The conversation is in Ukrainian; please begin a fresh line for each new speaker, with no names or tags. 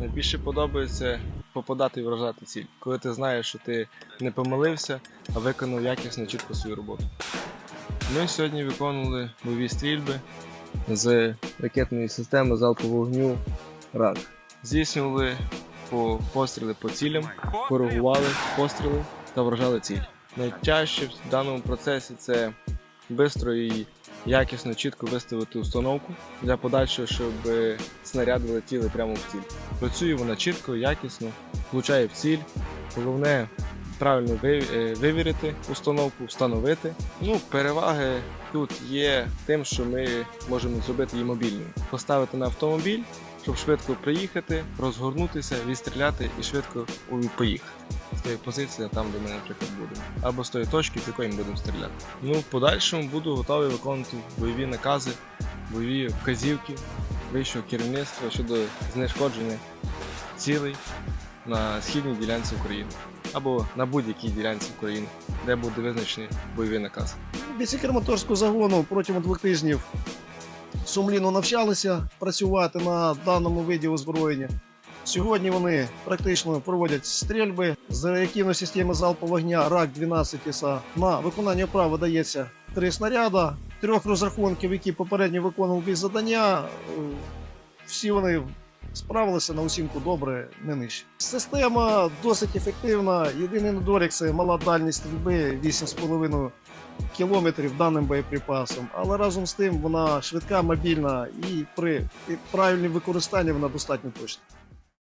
Найбільше подобається попадати і вражати ціль, коли ти знаєш, що ти не помилився, а виконав якісно чітко свою роботу. Ми сьогодні виконували бойові стрільби з ракетної системи залпового вогню РАК. Здійснювали по постріли по цілям, коригували постріли та вражали ціль. Найтяжче в даному процесі це швидко і якісно, чітко виставити установку для подальшого, щоб снаряди летіли прямо в ціль. Працює вона чітко, якісно, влучає в ціль. Головне правильно е, вивірити установку, встановити. Ну, переваги тут є тим, що ми можемо зробити її мобільною. Поставити на автомобіль, щоб швидко приїхати, розгорнутися, відстріляти і швидко поїхати. З тієї позиції, там, де ми, наприклад, будемо. Або з тої точки, з якої ми будемо стріляти. Ну, в подальшому буду готовий виконувати бойові накази, бойові вказівки вищого керівництва щодо знешкодження цілей на східній ділянці України або на будь-якій ділянці України, де буде визначений бойовий наказ.
Бійці Краматорського загону протягом двох тижнів сумлінно навчалися працювати на даному виді озброєння. Сьогодні вони практично проводять стрільби з реактивної системи залпового вогня РАК-12 ІСА. На виконання права дається три снаряда, трьох розрахунків, які попередньо виконували. Е, Всі вони справилися на оцінку добре, не нижче. Система досить ефективна. Єдиний недолік це мала дальність стрільби 8,5 кілометрів даним боєприпасом, але разом з тим вона швидка, мобільна і при правильному використанні вона достатньо точна.